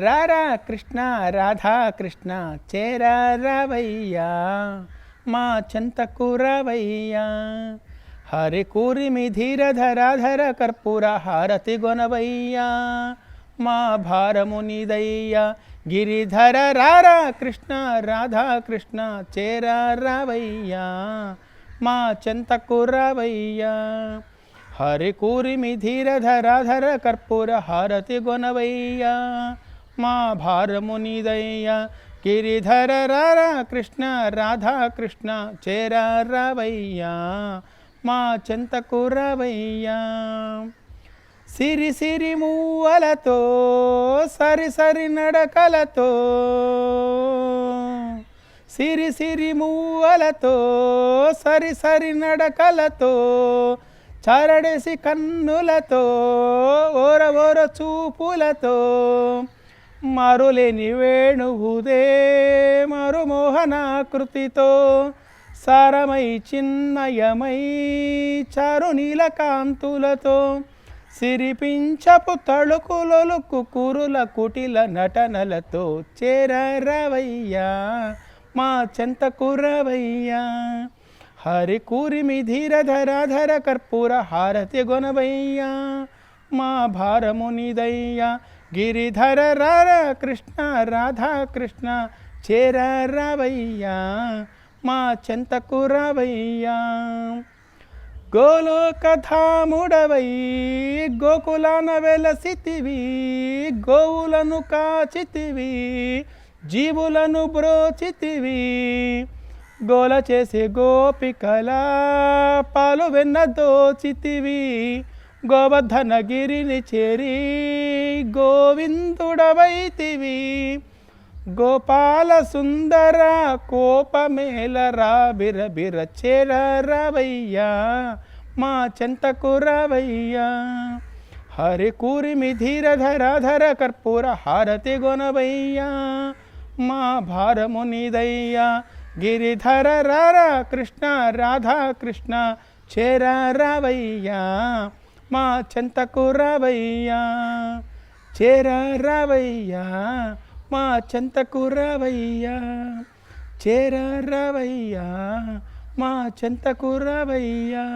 రారా కృష్ణ రాధా కృష్ణ చేరా రావయ్యా మా చెంతకు రావయ్యా. హరి కూరిమి ధీరధరాధర కర్పూర హారతి గొనవయ్యా. మా భారము నిదయ్యా గిరిధర రారా కృష్ణ రాధా కృష్ణ చేరా రావయ్యా మా చెంతకు రావయ్యా. హరి కూరిమి ధీరధరాధర కర్పూర హారతి గొనవయ్యా. మా భారము నీదయ్యా గిరిధర రారా కృష్ణ రాధాకృష్ణ కృష్ణ మా చెంతకు రవయ్యా. సిరి సిరి మూవలతో సరి సరి నడకలతో. సిరి సిరి మూవలతో సరి సరి నడకలతో. చరడేసి కన్నులతో ఓర ఓర చూపులతో. మరులేని వేణువుదే మరుమోహనాకృతితో సరమై చిన్మయమై చరునీల కాంతులతో సిరిపించపు తళుకులొలుకు కురుల కుటిల నటనలతో చేరవయ్యా మా చెంతకు రవయ్యా హరి కూరిమి ధీరధరాధర కర్పూర హారతి గొనవయ్యా మా భారమునిదయ్యా గిరిధర రార కృష్ణ రాధా కృష్ణ చేర రావయ్యా మా చెంతకు రావయ్యా. గోలోకధాముడవై గోకులాన వెలసితివి గోవులను కాచితివి జీవులను బ్రోచితివి. గోల చేసే గోపికల పాలు వెన్న దోచితివి. గోవర్ధనగిరిని చేరి గోవిందుడవైతివి. గోపాల సుందర కోపమేల రాబిర బిర చేరవయ్యా మా చెంతకు రవయ్యా హరి కూరిమి ధీర ధీరధరాధర కర్పూర హారతి గొనవయ్యా మా భారము నీదయ్యా. గిరిధర రార కృష్ణ రాధా కృష్ణ చేర రావయ్యా మా చెంతకు రావయ్యా. చేర రావయ్యా. మా చెంతకు రావయ్యా. చేర రావయ్యా. మా చెంతకు రావయ్యా.